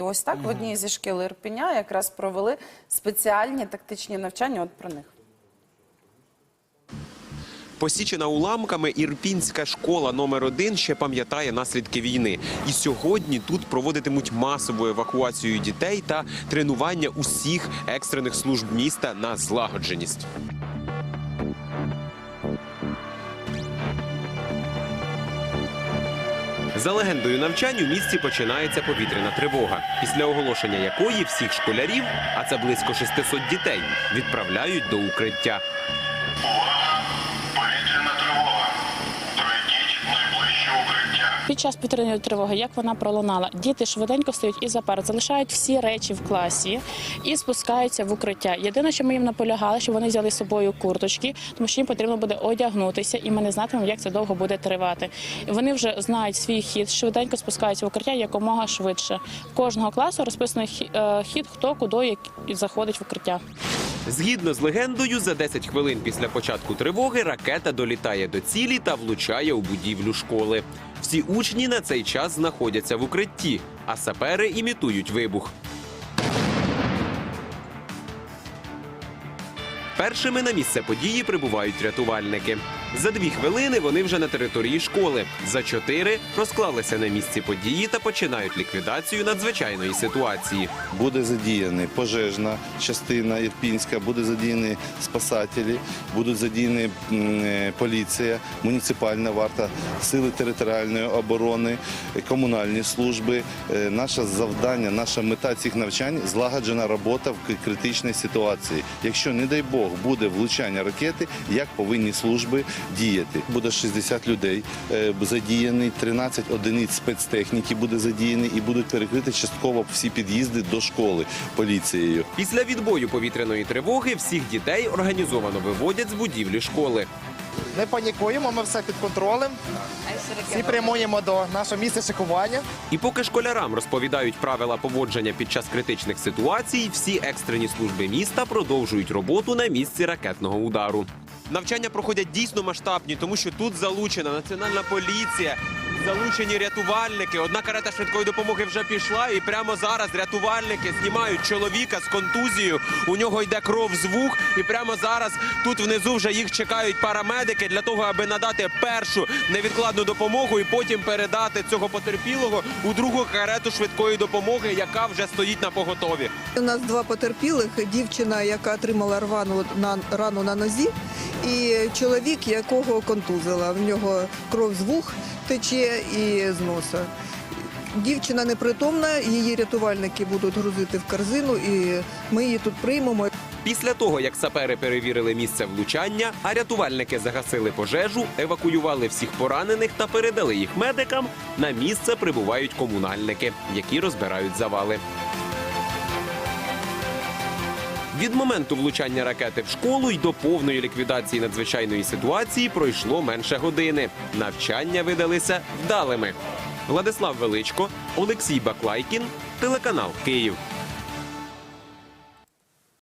І ось так в одній зі шкіл Ірпеня якраз провели спеціальні тактичні навчання. От про них. Посічена уламками ірпінська школа номер 1 ще пам'ятає наслідки війни. І сьогодні тут проводитимуть масову евакуацію дітей та тренування усіх екстрених служб міста на злагодженість. За легендою навчань у місті починається повітряна тривога, після оголошення якої всіх школярів, а це близько 600 дітей, відправляють до укриття. Повітряна тривога. Пройдіть в найближче укриття. Під час повітряної тривоги, як вона пролунала, діти швиденько стають із заперед, залишають всі речі в класі і спускаються в укриття. Єдине, що ми їм наполягали, щоб вони взяли з собою курточки, тому що їм потрібно буде одягнутися, і ми не знатимемо, як це довго буде тривати. І Вони вже знають свій хід, швиденько спускаються в укриття якомога швидше. Кожного класу розписаний е, хід, хто куди заходить в укриття. Згідно з легендою, за 10 хвилин після початку тривоги ракета долітає до цілі та влучає у будівлю школи. Всі учні на цей час знаходяться в укритті, а сапери імітують вибух. Першими на місце події прибувають рятувальники. За дві хвилини вони вже на території школи. За чотири розклалися на місці події та починають ліквідацію надзвичайної ситуації. Буде задіяна пожежна частина Ірпінська, буде задіяні спасателі, будуть задіяні е, поліція, муніципальна варта, сили територіальної оборони, комунальні служби. Е, Наше завдання, наша мета цих навчань злагоджена робота в критичній ситуації. Якщо, не дай Бог, буде влучання ракети, як повинні служби діяти? Буде 60 людей е, задіяні, 13 одиниць спецтехніки буде задіяні і будуть перекриті частково всі під'їзди до школи поліцією. Після відбою повітряної тривоги всіх дітей організовано виводять з будівлі школи. Не панікуємо, ми все під контролем. Всі прямуємо до нашого місця шикування. І поки школярам розповідають правила поводження під час критичних ситуацій, всі екстрені служби міста продовжують роботу на місці ракетного удару. Навчання проходять дійсно масштабні, тому що тут залучена національна поліція, залучені рятувальники. Одна карета швидкої допомоги вже пішла, і прямо зараз рятувальники знімають чоловіка з контузією. У нього йде кров з вух, і прямо зараз тут внизу вже їх чекають парамедики для того, аби надати першу невідкладну допомогу і потім передати цього потерпілого у другу карету швидкої допомоги, яка вже стоїть на поготові. У нас два потерпілих: дівчина, яка отримала рвану на рану на нозі, і чоловік, якого контузила. В нього кров з вух тече і з носа. Дівчина непритомна, її рятувальники будуть грузити в корзину, і ми її тут приймемо. Після того, як сапери перевірили місце влучання, а рятувальники загасили пожежу, евакуювали всіх поранених та передали їх медикам, на місце прибувають комунальники, які розбирають завали. Від моменту влучання ракети в школу й до повної ліквідації надзвичайної ситуації пройшло менше години. Навчання видалися вдалими. Владислав Величко, Олексій Баклайкін, телеканал Київ.